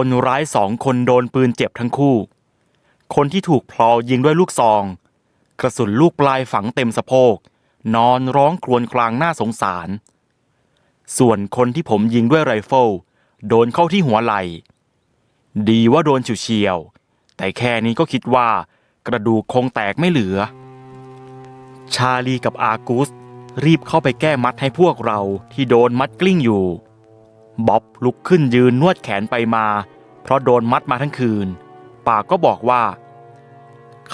คนร้ายสองคนโดนปืนเจ็บทั้งคู่ คนที่ถูกพลอยิงด้วยลูกซอง กระสุนลูกปลายฝังเต็มสะโพก นอนร้องครวญครางน่าสงสาร ส่วนคนที่ผมยิงด้วยไรเฟิลโดนเข้าที่หัวไหล่ดีว่าโดนเฉียวๆแต่แค่นี้ก็คิดว่ากระดูกคงแตกไม่เหลือ ชาลีกับอากุสรีบเข้าไปแก้มัดให้พวกเราที่โดนมัดกลิ้งอยู่บ๊อบลุกขึ้นยืนนวดแขนไปมา เพราะโดนมัดมาทั้งคืนปากก็บอกว่า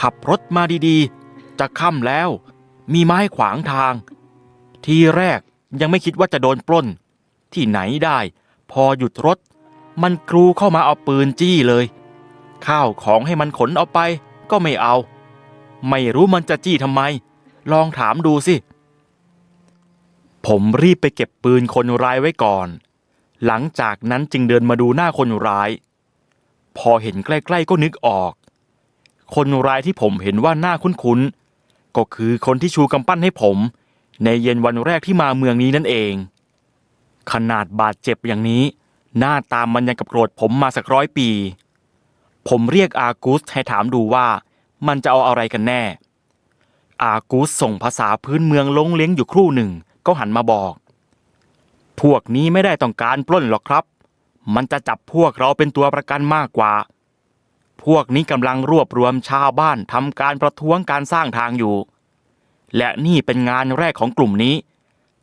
ขับรถมาดีๆ จะค่ำแล้ว มีไม้ขวางทาง ทีแรกยังไม่คิดว่าจะโดนปล้น ที่ไหนได้ พอหยุดรถ มันกรูเข้ามาเอาปืนจี้เลย ข้าวของให้มันขนเอาไปก็ไม่เอา ไม่รู้มันจะจี้ทำไม ลองถามดูสิ ผมรีบไปเก็บปืนคนร้ายไว้ก่อน หลังจากนั้นจึงเดินมาดูหน้าคนร้าย พอเห็นใกล้ๆก็นึกออก คนร้ายที่ผมเห็นว่าหน้าคุ้นๆ ก็คือคนที่ชูกำปั้นให้ผม ในเย็นวันแรกที่มาเมืองนี้นั่นเอง ขนาดบาดเจ็บอย่างนี้ หน้าตามมันยังกับโกรธผมมาสักร้อยปี ผมเรียกอากูสให้ถามดูว่ามันจะเอาอะไรกันแน่ อากูสส่งภาษาพื้นเมืองลงเลี้ยงอยู่ครู่หนึ่งก็หันมาบอก พวกนี้ไม่ได้ต้องการปล้นหรอกครับ มันจะจับพวกเราเป็นตัวประกันมากกว่า พวกนี้กำลังรวบรวมชาวบ้านทำการประท้วงการสร้างทางอยู่ และนี่เป็นงานแรกของกลุ่มนี้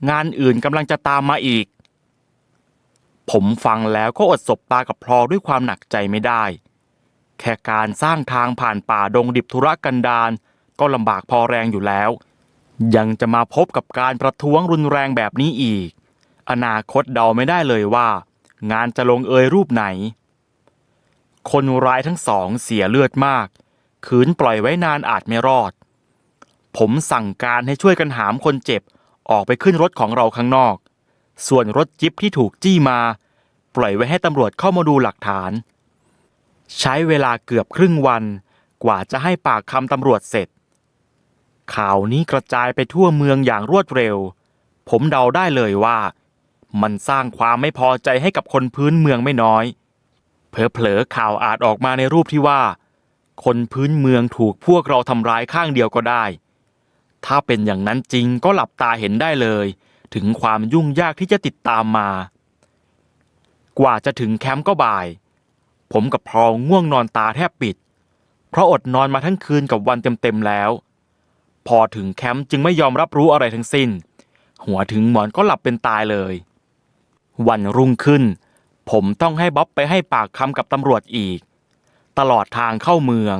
งานอื่นกำลังจะตามมาอีก ผมฟังแล้วก็อดสบตากับพลอด้วยความหนักใจไม่ได้ แค่การสร้างทางผ่านป่าดงดิบธุรกันดารก็ลำบากพอแรงอยู่แล้ว ยังจะมาพบกับการประท้วงรุนแรงแบบนี้อีก อนาคตเดาไม่ได้เลยว่า งานจะลงเอยรูปไหน คนร้ายทั้งสองเสียเลือดมาก ขืนปล่อยไว้นานอาจไม่รอด ผมสั่งการให้ช่วยกันหามคนเจ็บออกไปขึ้นรถของเราข้างนอก ส่วนรถจิ๊บที่ถูกจี้มา ปล่อยไว้ให้ตำรวจเข้ามาดูหลักฐาน ใช้เวลาเกือบครึ่งวัน กว่าจะให้ปากคำตำรวจเสร็จ ข่าวนี้กระจายไปทั่วเมืองอย่างรวดเร็ว ผมเดาได้เลยว่า มันสร้างความไม่พอใจให้กับคนพื้นเมืองไม่น้อย เผลอๆข่าวอาจออกมาในรูปที่ว่า คนพื้นเมืองถูกพวกเราทำร้ายข้างเดียวก็ได้ ถ้าเป็นอย่างนั้นจริงก็หลับตาเห็นได้เลย ถึงความยุ่งยากที่จะติดตามมา กว่าจะถึงแคมป์ก็บ่าย ผมกับพรองง่วงนอนตาแทบปิด เพราะอดนอนมาทั้งคืนกับวันเต็มๆแล้ว พอถึงแคมป์จึงไม่ยอมรับรู้อะไรทั้งสิ้นหัวถึงหมอนก็หลับเป็นตายเลย วันรุ่งขึ้น ผมต้องให้บ๊อบไปให้ปากคำกับตำรวจอีก ตลอดทางเข้าเมือง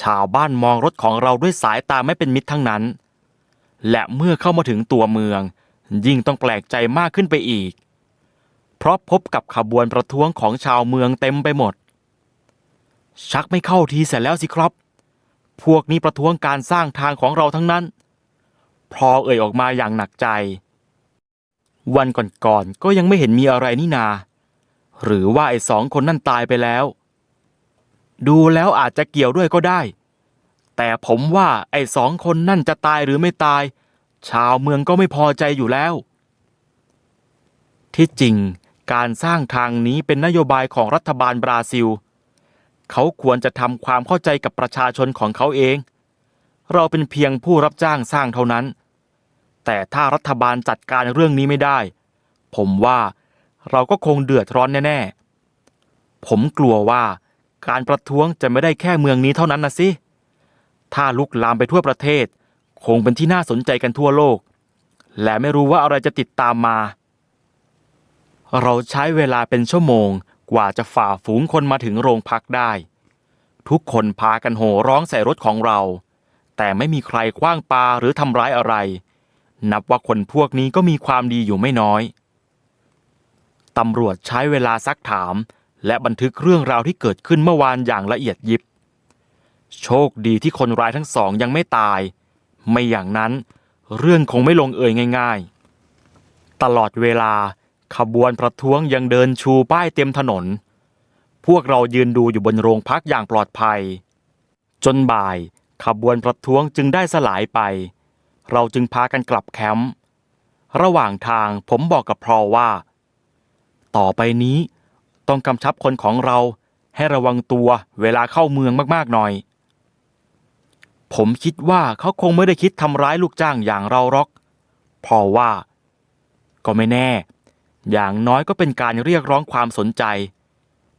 ชาวบ้านมองรถของเราด้วยสายตาไม่เป็นมิตรทั้งนั้น และเมื่อเข้ามาถึงตัวเมือง ยิ่งต้องแปลกใจมากขึ้นไปอีก เพราะพบกับขบวนประท้วงของชาวเมืองเต็มไปหมด ชักไม่เข้าทีเสร็จแล้วสิครับ พวกนี้ประท้วงการสร้างทางของเราทั้งนั้น พอเอ่ยออกมาอย่างหนักใจ วันก่อนๆก็ยังไม่เห็นมีอะไรนี่นา หรือว่าไอ้สองคนนั่นตายไปแล้ว ดูแล้วอาจจะเกี่ยวด้วยก็ได้ แต่ผมว่าไอ้สองคนนั่นจะตายหรือไม่ตาย ชาวเมืองก็ไม่พอใจอยู่แล้ว ที่จริงการสร้างทางนี้เป็นนโยบายของรัฐบาลบราซิล เขาควรจะทำความเข้าใจกับประชาชนของเขาเอง เราเป็นเพียงผู้รับจ้างสร้างเท่านั้น แต่ถ้ารัฐบาลจัดการเรื่องนี้ไม่ได้ ผมว่าเราก็คงเดือดร้อนแน่ๆ ผมกลัวว่าการประท้วงจะไม่ได้แค่เมืองนี้เท่านั้นนะสิ ถ้าลุกลามไปทั่วประเทศ คงเป็นที่น่าสนใจกันทั่วโลก และไม่รู้ว่าอะไรจะติดตามมา เราใช้เวลาเป็นชั่วโมงกว่าจะฝ่าฝูงคนมาถึงโรงพักได้ ทุกคนพากันโห่ร้องใส่รถของเรา แต่ไม่มีใครคว้างปาหรือทำร้ายอะไร นับว่าคนพวกนี้ก็มีความดีอยู่ไม่น้อย ตำรวจใช้เวลาซักถาม และบันทึกเรื่องราวที่เกิดขึ้นเมื่อวานอย่างละเอียดยิบ โชคดีที่คนร้ายทั้งสองยังไม่ตาย ไม่อย่างนั้นเรื่องคงไม่ลงเอยง่าย ๆ ตลอดเวลาขบวนประท้วงยังเดินชูป้ายเต็มถนน พวกเรายืนดูอยู่บนโรงพักอย่างปลอดภัย จนบ่ายขบวนประท้วงจึงได้สลายไป เราจึงพากันกลับแคมป์ระหว่างทางผมบอกกับพรอว่า ต่อไปนี้ต้องกำชับคนของเราให้ระวังตัวเวลาเข้าเมืองมากๆหน่อย ผมคิดว่าเขาคงไม่ได้คิดทำร้ายลูกจ้างอย่างเราหรอกพราว่า ก็ไม่แน่ อย่างน้อยก็เป็นการเรียกร้องความสนใจ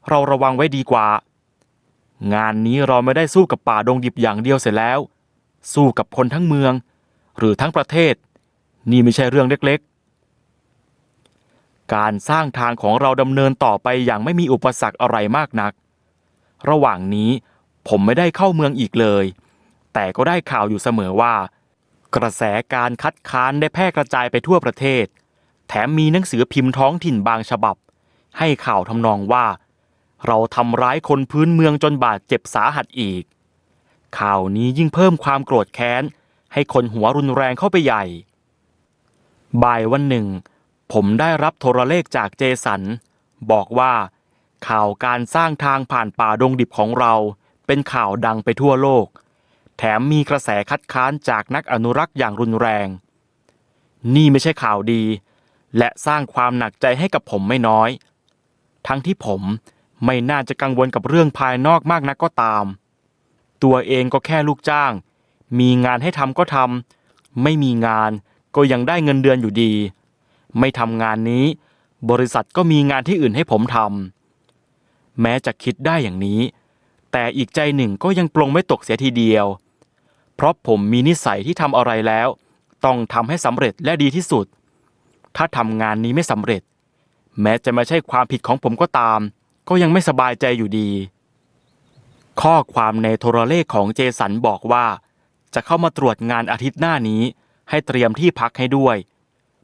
เราระวังไว้ดีกว่า งานนี้เราไม่ได้สู้กับป่าดงดิบอย่างเดียวเสร็จแล้ว สู้กับคนทั้งเมือง หรือทั้งประเทศ นี่ไม่ใช่เรื่องเล็กๆ การสร้างทางของเราดำเนินต่อไปอย่างไม่มีอุปสรรคอะไรมากนัก ระหว่างนี้ผมไม่ได้เข้าเมืองอีกเลย แต่ก็ได้ข่าวอยู่เสมอว่า กระแสการคัดค้านได้แพร่กระจายไปทั่วประเทศ แถมมีหนังสือพิมพ์ท้องถิ่นบางฉบับ ให้ข่าวทำนองว่า เราทำร้ายคนพื้นเมืองจนบาดเจ็บสาหัสอีกข่าวนี้ยิ่งเพิ่มความโกรธแค้น ให้คนหัวรุนแรงเข้าไปใหญ่ บ่ายวันหนึ่ง ผมได้รับโทรเลขจากเจสัน บอกว่าข่าวการสร้างทางผ่านป่าดงดิบของเรา เป็นข่าวดังไปทั่วโลก แถมมีกระแสคัดค้านจากนักอนุรักษ์อย่างรุนแรง นี่ไม่ใช่ข่าวดี และสร้างความหนักใจให้กับผมไม่น้อย ทั้งที่ผมไม่น่าจะกังวลกับเรื่องภายนอกมากนักก็ตาม ตัวเองก็แค่ลูกจ้าง มีงานให้ทำก็ทำไม่มีงานก็ยังได้เงินเดือนอยู่ดี ไม่ทำงานนี้ บริษัทก็มีงานที่อื่นให้ผมทำแม้จะคิดได้อย่างนี้ แต่อีกใจหนึ่งก็ยังปลงไม่ตกเสียทีเดียว เพราะผมมีนิสัยที่ทำอะไรแล้ว ต้องทำให้สำเร็จและดีที่สุด ถ้าทำงานนี้ไม่สำเร็จ แม้จะไม่ใช่ความผิดของผมก็ตาม ก็ยังไม่สบายใจอยู่ดี ข้อความในโทรเลขของเจสันบอกว่า จะเข้ามาตรวจงานอาทิตย์หน้านี้ ให้เตรียมที่พักให้ด้วย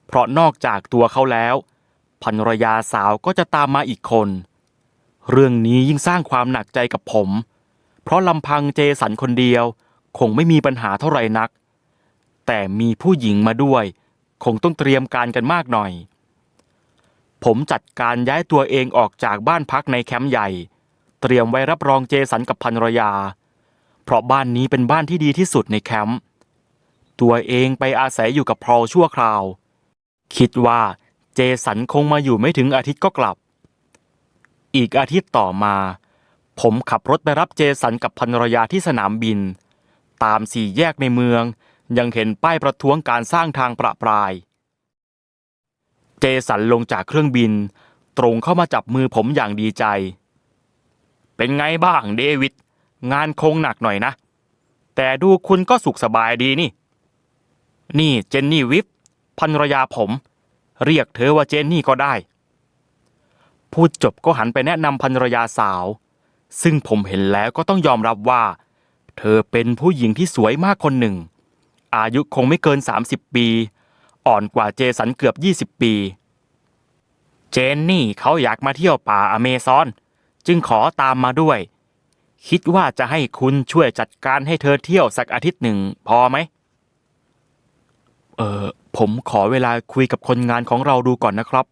เพราะนอกจากตัวเขาแล้วภรรยาสาวก็จะตามมาอีกคน เรื่องนี้ยิ่งสร้างความหนักใจกับผม เพราะลำพังเจสันคนเดียว คงไม่มีปัญหาเท่าไหร่นัก แต่มีผู้หญิงมาด้วย คงต้องเตรียมการกันมากหน่อย ผมจัดการย้ายตัวเองออกจากบ้านพักในแคมป์ใหญ่ เตรียมไว้รับรองเจสันกับภรรยา เพราะบ้านนี้เป็นบ้านที่ดีที่สุดในแคมป์ตัวเองไปอาศัยอยู่กับพอลชั่วคราว คิดว่าเจสันคงมาอยู่ไม่ถึงอาทิตย์ก็กลับ อีกอาทิตย์ต่อมา ผมขับรถไปรับเจสันกับภรรยาที่สนามบิน ตามสี่แยกในเมือง ยังเห็นป้ายประท้วงการสร้างทางประปราย เจสันลงจากเครื่องบิน ตรงเข้ามาจับมือผมอย่างดีใจ เป็นไงบ้างเดวิด งานคงหนักหน่อยนะ แต่ดูคุณก็สุขสบายดีนี่ นี่เจนนี่วิฟภรรยาผม เรียกเธอว่าเจนนี่ก็ได้ พูดจบก็หันไปแนะนำภรรยาสาว ซึ่งผมเห็นแล้วก็ต้องยอมรับว่า เธอเป็นผู้หญิงที่สวยมากคนหนึ่ง อายุคงไม่เกิน 30 ปี อ่อนกว่าเจสันเกือบ 20 ปี เจนนี่เขาอยากมาเที่ยวป่าอเมซอน จึงขอตามมาด้วย คิดว่าจะให้คุณช่วยจัดการให้เธอเที่ยวสักอาทิตย์หนึ่งพอไหม เออผมขอเวลาคุยกับคนงานของเราดูก่อนนะครับ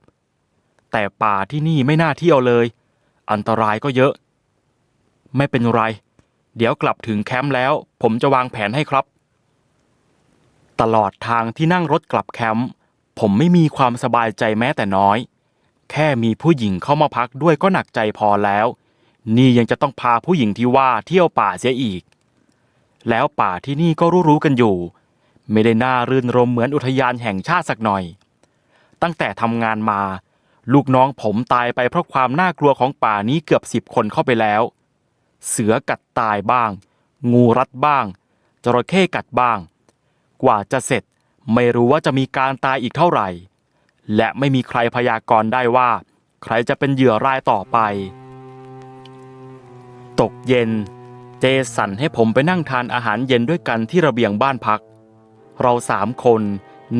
แต่ป่าที่นี่ไม่น่าเที่ยวเลย อันตรายก็เยอะ ไม่เป็นไร เดี๋ยวกลับถึงแคมป์แล้ว ผมจะวางแผนให้ครับ ตลอดทางที่นั่งรถกลับแคมป์ผมไม่มีความสบายใจแม้แต่น้อย แค่มีผู้หญิงเข้ามาพักด้วยก็หนักใจพอแล้ว นี่ยังจะต้องพาผู้หญิงที่ว่าเที่ยวป่าเสียอีก แล้วป่าที่นี่ก็รู้ๆกันอยู่ ไม่ได้น่ารื่นรมเหมือนอุทยานแห่งชาติสักหน่อย ตั้งแต่ทำงานมา ลูกน้องผมตายไปเพราะความน่ากลัวของป่านี้เกือบสิบคนเข้าไปแล้ว เสือกัดตายบ้าง งูรัดบ้าง จระเข้กัดบ้าง กว่าจะเสร็จไม่รู้ว่าจะมีการตายอีกเท่าไหร่ และไม่มีใครพยากรณ์ได้ว่า ใครจะเป็นเหยื่อรายต่อไป ตกเย็น เจสันให้ผมไปนั่งทานอาหารเย็นด้วยกันที่ระเบียงบ้านพัก เราสามคน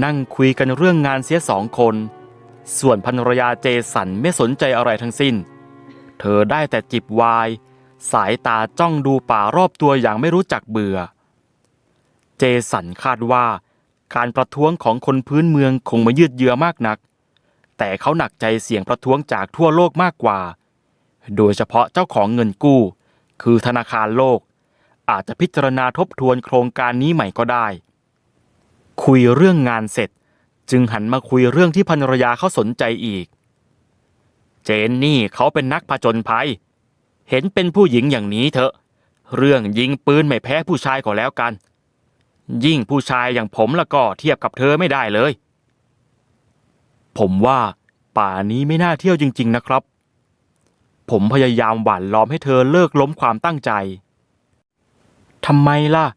นั่งคุยกันเรื่องงานเสียสองคน ส่วนภรรยาเจสันไม่สนใจอะไรทั้งสิ้น เธอได้แต่จิบวน์สายตาจ้องดูป่ารอบตัวอย่างไม่รู้จักเบื่อ เจสันคาดว่าการประท้วงของคนพื้นเมืองคงไม่ยืดเยื้อมากนัก แต่เขาหนักใจเสียงประท้วงจากทั่วโลกมากกว่า โดยเฉพาะเจ้าของเงินกู้ คือธนาคารโลก อาจจะพิจารณาทบทวนโครงการนี้ใหม่ก็ได้ คุยเรื่องงานเสร็จ จึงหันมาคุยเรื่องที่ภรรยาเขาสนใจอีก เจนนี่เขาเป็นนักผจญภัย เห็นเป็นผู้หญิงอย่างนี้เถอะ เรื่องยิงปืนไม่แพ้ผู้ชายก็แล้วกัน ยิ่งผู้ชายอย่างผมละก็เทียบกับเธอไม่ได้เลย ผมว่าป่านี้ไม่น่าเที่ยวจริง ๆ นะครับ ผมพยายามหว่านล้อมให้เธอเลิกล้มความตั้งใจทำไมล่ะ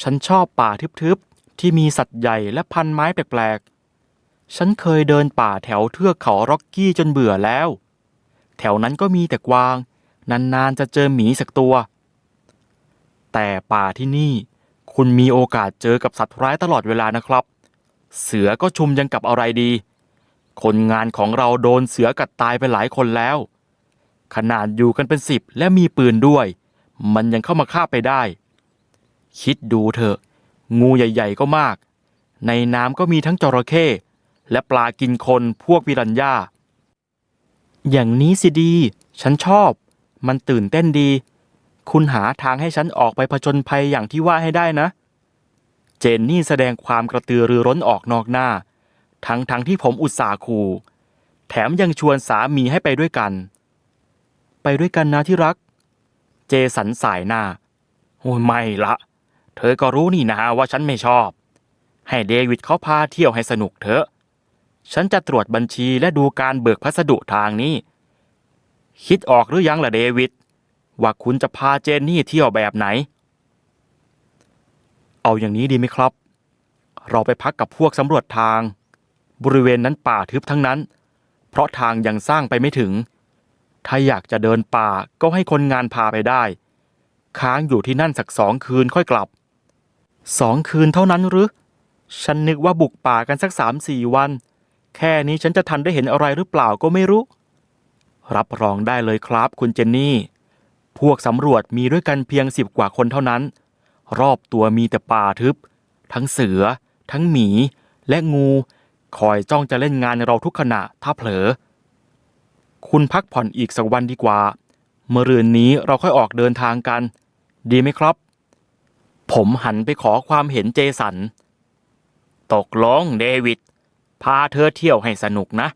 ฉันชอบป่าทึบๆ ที่มีสัตว์ใหญ่และพันไม้แปลกๆ ฉันเคยเดินป่าแถวเทือกเขาร็อกกี้จนเบื่อแล้ว แถวนั้นก็มีแต่กวาง นานๆ จะเจอหมีสักตัว แต่ป่าที่นี่ คุณมีโอกาสเจอกับสัตว์ร้ายตลอดเวลานะครับ เสือก็ชุมยังกับอะไรดี คนงานของเราโดนเสือกัดตายไปหลายคนแล้ว ขนาดอยู่กันเป็นสิบและมีปืนด้วย มันยังเข้ามาฆ่าไปได้ คิดดูเถอะ งูใหญ่ ๆ ก็มาก ในน้ำก็มีทั้งจระเข้และปลากินคนพวกวิรัญญาอย่างนี้สิดี ฉันชอบ มันตื่นเต้นดี คุณหาทางให้ฉันออกไปผจญภัยอย่างที่ว่าให้ได้นะ เจนนี่แสดงความกระตือรือร้นออกนอกหน้า ทั้งทั้งที่ผมอุตส่าห์คูแถมยังชวนสามีให้ไปด้วยกัน ไปด้วยกันนะที่รัก เจสันสายหน้า โอ้ยไม่ละ เธอก็รู้นี่นะว่าฉันไม่ชอบ ให้เดวิดเขาพาเที่ยวให้สนุกเถอะ ฉันจะตรวจบัญชีและดูการเบิกพัสดุทางนี้ คิดออกหรือยังล่ะเดวิด ว่าคุณจะพาเจนนี่เที่ยวแบบไหน เอาอย่างนี้ดีไหมครับ เราไปพักกับพวกสำรวจทาง บริเวณนั้นป่าทึบทั้งนั้น เพราะทางยังสร้างไปไม่ถึง ถ้าอยากจะเดินป่าก็ให้คนงานพาไปได้ ค้างอยู่ที่นั่นสักสองคืนค่อยกลับ สองคืนเท่านั้นหรือ ฉันนึกว่าบุกป่ากันสักสามสี่วัน แค่นี้ฉันจะทันได้เห็นอะไรหรือเปล่าก็ไม่รู้ รับรองได้เลยครับคุณเจนนี่ พวกสำรวจมีด้วยกันเพียงสิบกว่าคนเท่านั้น รอบตัวมีแต่ป่าทึบ ทั้งเสือ ทั้งหมี และงู คอยจ้องจะเล่นงานเราทุกขณะถ้าเผลอ คุณพักผ่อนอีกสักวันดีกว่า เมื่อรืนนี้เราค่อยออกเดินทางกัน ดีไหมครับ ผมหันไปขอความเห็นเจสัน ตกลงเดวิด พาเธอเที่ยวให้สนุกนะ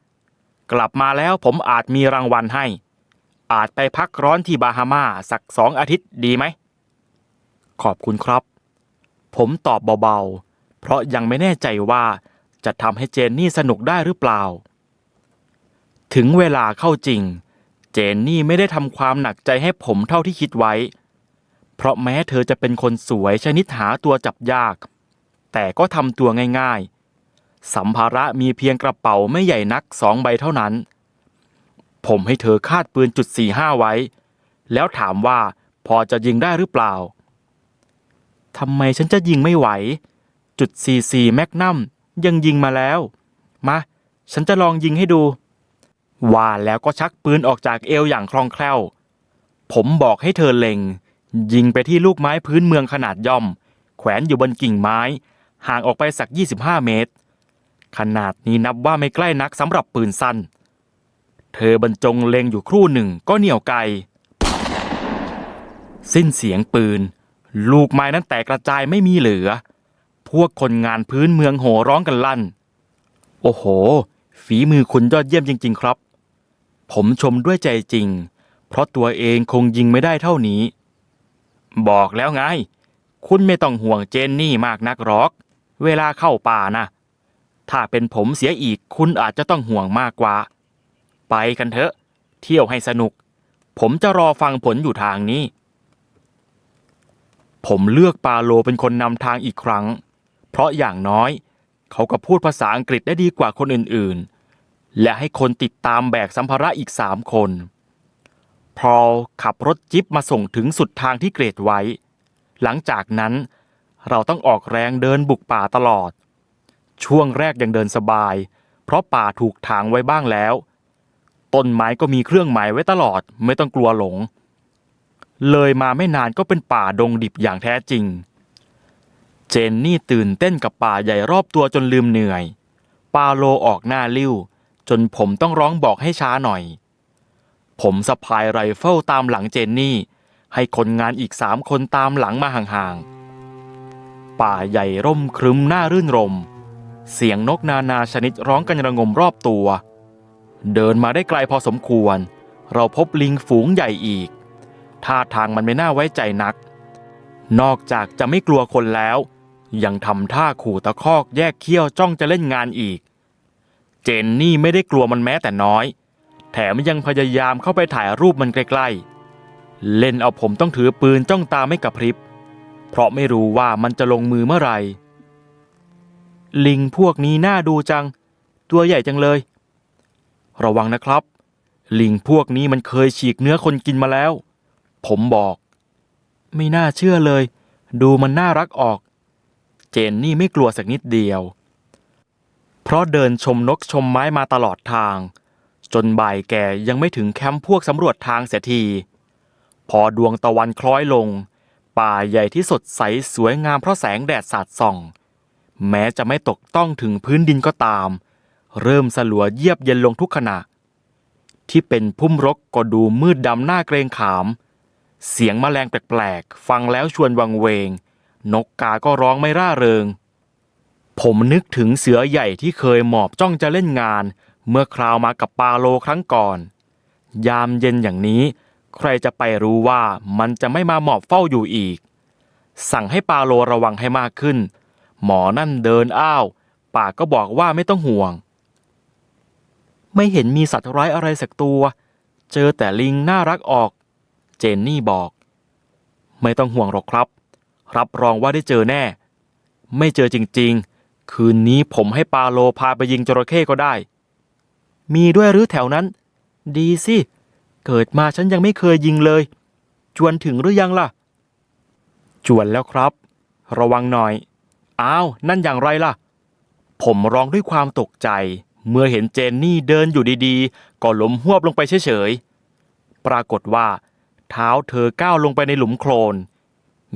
กลับมาแล้วผมอาจมีรางวัลให้ อาจไปพักร้อนที่บาฮามาสักสองอาทิตย์ดีไหม ขอบคุณครับ ผมตอบเบาๆ เพราะยังไม่แน่ใจว่าจะทำให้เจนนี่สนุกได้หรือเปล่า ถึงเวลาเข้าจริง เจนนี่ไม่ได้ทำความหนักใจให้ผมเท่าที่คิดไว้ เพราะแม้เธอจะเป็นคนสวยชนิดหาตัวจับยาก แต่ก็ทำตัวง่ายๆ สัมภาระมีเพียงกระเป๋าไม่ใหญ่นักสองใบเท่านั้น ผมให้เธอคาดปืนจุดสี่ห้าไว้ แล้วถามว่าพอจะยิงได้หรือเปล่าทำไมฉันจะยิงไม่ไหว จุดสี่สี่แมกนัมยังยิงมาแล้ว มา ฉันจะลองยิงให้ดู ว่าแล้วก็ชักปืนออกจากเอวอย่างคล่องแคล่ว ผมบอกให้เธอเล็ง ยิงไปที่ลูกไม้พื้นเมืองขนาดย่อม แขวนอยู่บนกิ่งไม้ ห่างออกไปสัก 25 เมตร ขนาดนี้นับว่าไม่ใกล้นักสำหรับปืนสั้น เธอบรรจงเล็งอยู่ครู่หนึ่งก็เหนี่ยวไกสิ้นเสียงปืน ลูกไม้นั้นแตกกระจายไม่มีเหลือ พวกคนงานพื้นเมืองโห่ร้องกันลั่น โอ้โห ฝีมือคุณยอดเยี่ยมจริง ๆ ครับ ผมชมด้วยใจจริง เพราะตัวเองคงยิงไม่ได้เท่านี้ บอกแล้วไง คุณไม่ต้องห่วงเจนนี่มากนักหรอก เวลาเข้าป่านะ ถ้าเป็นผมเสียอีกคุณอาจจะต้องห่วงมากกว่า ไปกันเถอะ เที่ยวให้สนุก ผมจะรอฟังผลอยู่ทางนี้ ผมเลือกปาโลเป็นคนนำทางอีกครั้ง เพราะอย่างน้อย เขาก็พูดภาษาอังกฤษได้ดีกว่าคนอื่นๆ และให้คนติดตามแบกสัมภาระอีกสามคนพอลขับรถจิ๊บมาส่งถึงสุดทางที่เกรดไว้ หลังจากนั้นเราต้องออกแรงเดินบุกป่าตลอด ช่วงแรกยังเดินสบาย เพราะป่าถูกถางไว้บ้างแล้ว ต้นไม้ก็มีเครื่องหมายไว้ตลอดไม่ต้องกลัวหลง เลยมาไม่นานก็เป็นป่าดงดิบอย่างแท้จริง เจนนี่ตื่นเต้นกับป่าใหญ่รอบตัวจนลืมเหนื่อย ปาโลออกหน้าลิ้ว จนผมต้องร้องบอกให้ช้าหน่อย ผมสะพายไรเฟิลตามหลังเจนนี่ ให้คนงานอีกสามคนตามหลังมาห่างๆ ป่าใหญ่ร่มครึ้มน่ารื่นรม เสียงนกนานาชนิดร้องกันระงมรอบตัว เดินมาได้ไกลพอสมควร เราพบลิงฝูงใหญ่อีก ท่าทางมันไม่น่าไว้ใจนัก นอกจากจะไม่กลัวคนแล้ว ยังทำท่าขู่ตะคอกแยกเขี้ยวจ้องจะเล่นงานอีก เจนนี่ไม่ได้กลัวมันแม้แต่น้อย แถมยังพยายามเข้าไปถ่ายรูปมันใกล้ๆ เล่นเอาผมต้องถือปืนจ้องตาไม่กระพริบ เพราะไม่รู้ว่ามันจะลงมือเมื่อไหร่ ลิงพวกนี้น่าดูจัง ตัวใหญ่จังเลย ระวังนะครับ ลิงพวกนี้มันเคยฉีกเนื้อคนกินมาแล้ว ผมบอก ไม่น่าเชื่อเลย ดูมันน่ารักออก เจนนี่ไม่กลัวสักนิดเดียว เพราะเดินชมนกชมไม้มาตลอดทาง จนบ่ายแก่ยังไม่ถึงแคมป์พวกสำรวจทางเสียที พอดวงตะวันคล้อยลง ป่าใหญ่ที่สดใสสวยงามเพราะแสงแดดสาดส่อง แม้จะไม่ตกต้องถึงพื้นดินก็ตาม เริ่มสลัวเยียบเย็นลงทุกขณะ ที่เป็นพุ่มรกก็ดูมืดดำหน้าเกรงขาม เสียงแมลงแปลกๆ ฟังแล้วชวนวังเวง นกกาก็ร้องไม่ร่าเริง ผมนึกถึงเสือใหญ่ที่เคยหมอบจ้องจะเล่นงาน เมื่อคราวมากับปาโลครั้งก่อน ยามเย็นอย่างนี้ ใครจะไปรู้ว่ามันจะไม่มาหมอบเฝ้าอยู่อีก สั่งให้ปาโลระวังให้มากขึ้น หมอนั่นเดินอ้าว ปากก็บอกว่าไม่ต้องห่วง ไม่เห็นมีสัตว์ร้ายอะไรสักตัว เจอแต่ลิงน่ารักออก เจนนี่บอก ไม่ต้องห่วงหรอกครับ รับรองว่าได้เจอแน่ ไม่เจอจริงๆ คืนนี้ผมให้ปาโลพาไปยิงจระเข้ก็ได้ มีด้วยหรือแถวนั้น ดีสิ เกิดมาฉันยังไม่เคยยิงเลย จวนถึงหรือยังล่ะ จวนแล้วครับ ระวังหน่อย อ้าว นั่นอย่างไรล่ะ ผมร้องด้วยความตกใจ เมื่อเห็นเจนนี่เดินอยู่ดีๆ ก็ล้มหวบลงไปเฉยๆ ปรากฏว่า เท้าเธอก้าวลงไปในหลุมโคลน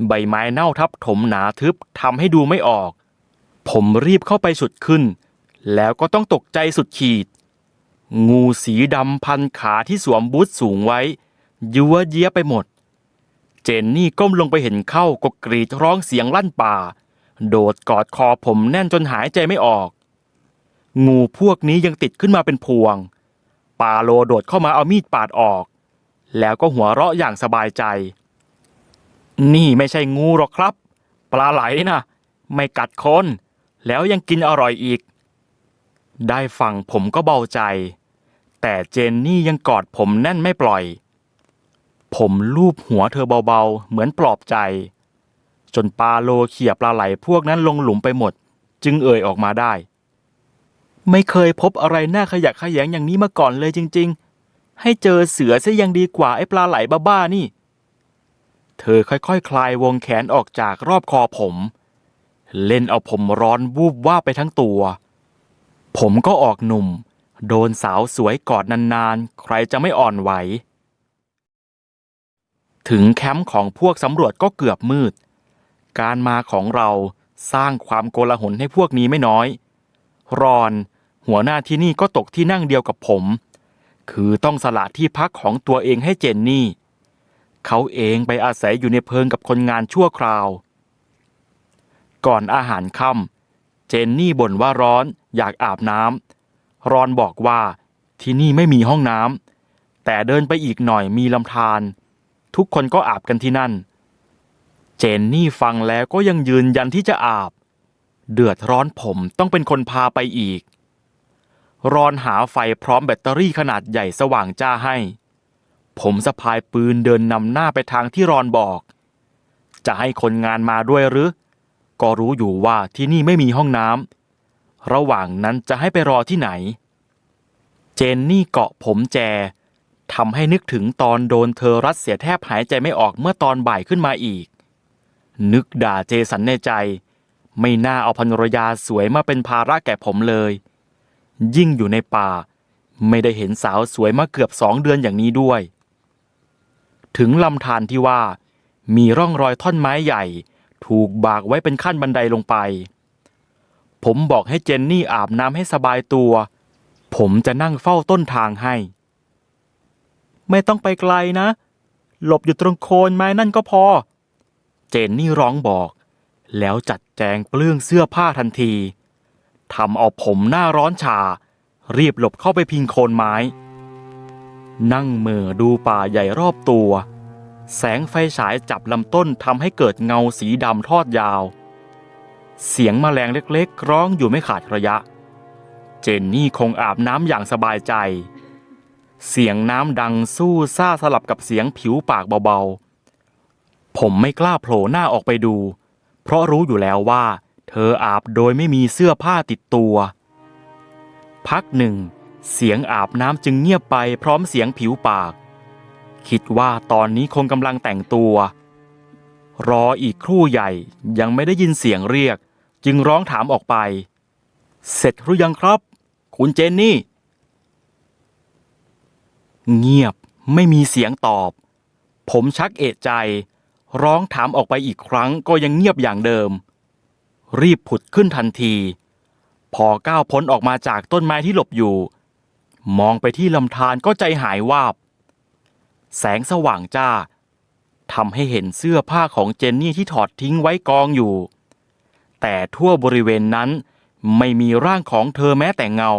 ใบไม้เน่าทับถมหนาทึบทำให้ดูไม่ออก ผมรีบเข้าไปสุดขึ้น แล้วก็ต้องตกใจสุดขีด งูสีดำพันขาที่สวมบูทสูงไว้ ยัวเยียไปหมด เจนนี่ก้มลงไปเห็นเข้าก็กรีดร้องเสียงลั่นป่า โดดกอดคอผมแน่นจนหายใจไม่ออก งูพวกนี้ยังติดขึ้นมาเป็นพวงปาโลโดดเข้ามาเอามีดปาดออก แล้วก็หัวเราะอย่างสบายใจ นี่ไม่ใช่งูหรอกครับ ปลาไหลนะไม่กัดคน แล้วยังกินอร่อยอีก ได้ฟังผมก็เบาใจ แต่เจนนี่ยังกอดผมแน่นไม่ปล่อย ผมลูบหัวเธอเบาๆ เหมือนปลอบใจ จนปลาโลเขี่ยปลาไหลพวกนั้นลงหลุมไปหมด จึงเอ่ยออกมาได้ ไม่เคยพบอะไรน่าขยะแขยงอย่างนี้มาก่อนเลยจริง ๆ ให้เจอเสือซะยังดีกว่าไอ้ปลาไหลบ้าๆนี่ เธอค่อยๆคคลายวงแขนออกจากรอบคอผม เล่นเอาผมร้อนวูบว่าไปทั้งตัว ผมก็ออกหนุ่ม โดนสาวสวยกอดนานๆ ใครจะไม่อ่อนไหว ถึงแคมป์ของพวกสำรวจก็เกือบมืด การมาของเราสร้างความโกลาหลให้พวกนี้ไม่น้อย รอนหัวหน้าที่นี่ก็ตกที่นั่งเดียวกับผม คือต้องสละที่พักของตัวเองให้เจนนี่ เขาเองไปอาศัยอยู่ในเพิงกับคนงานชั่วคราว ก่อนอาหารค่ำเจนนี่บ่นว่าร้อนอยากอาบน้ำรอนบอกว่าที่นี่ไม่มีห้องน้ำแต่เดินไปอีกหน่อยมีลำธารทุกคนก็อาบกันที่นั่น เจนนี่ฟังแล้วก็ยังยืนยันที่จะอาบ เดือดร้อนผมต้องเป็นคนพาไปอีก รอนหาไฟพร้อมแบตเตอรี่ขนาดใหญ่สว่างจ้าให้ ผมสะพายปืนเดินนำหน้าไปทางที่รอนบอก จะให้คนงานมาด้วยหรือ ก็รู้อยู่ว่าที่นี่ไม่มีห้องน้ำระหว่างนั้นจะให้ไปรอที่ไหน เจนนี่เกาะผมแจทำให้นึกถึงตอนโดนเธอรัดเสียแทบหายใจไม่ออกเมื่อตอนบ่ายขึ้นมาอีก นึกด่าเจสันในใจ ไม่น่าเอาภรรยาสวยมาเป็นภาระแก่ผมเลย ยิ่งอยู่ในป่า ไม่ได้เห็นสาวสวยมาเกือบสองเดือนอย่างนี้ด้วย ถึงลำธารที่ว่า มีร่องรอยท่อนไม้ใหญ่ ถูกบากไว้เป็นขั้นบันไดลงไป ผมบอกให้เจนนี่อาบน้ำให้สบายตัว ผมจะนั่งเฝ้าต้นทางให้ ไม่ต้องไปไกลนะ หลบอยู่ตรงโคนไม้นั่นก็พอ เจนนี่ร้องบอก แล้วจัดแจงเปลื้องเสื้อผ้าทันทีทำเอาผมหน้าร้อนชา รีบหลบเข้าไปพิงโคนไม้ นั่งเม่อดูป่าใหญ่รอบตัว แสงไฟฉายจับลำต้นทำให้เกิดเงาสีดำทอดยาว เสียงแมลงเล็กๆ ร้องอยู่ไม่ขาดระยะ เจนนี่คงอาบน้ำอย่างสบายใจ เสียงน้ำดังสู้ซ่าสลับกับเสียงผิวปากเบาๆ ผมไม่กล้าโผล่หน้าออกไปดู เพราะรู้อยู่แล้วว่า เธออาบโดยไม่มีเสื้อผ้าติดตัว พักหนึ่ง เสียงอาบน้ำจึงเงียบไปพร้อมเสียงผิวปาก คิดว่าตอนนี้คงกำลังแต่งตัว รออีกครู่ใหญ่ยังไม่ได้ยินเสียงเรียก จึงร้องถามออกไป เสร็จหรือยังครับ คุณเจนนี่ เงียบไม่มีเสียงตอบ ผมชักเอะใจ ร้องถามออกไปอีกครั้งก็ยังเงียบอย่างเดิม รีบผุดขึ้นทันที พอก้าวพ้นออกมาจากต้นไม้ที่หลบอยู่ มองไปที่ลำธารก็ใจหายวาบ แสงสว่างจ้าทำให้เห็นเสื้อผ้าของเจนนี่ที่ถอดทิ้งไว้กองอยู่ แต่ทั่วบริเวณนั้นไม่มีร่างของเธอแม้แต่เงา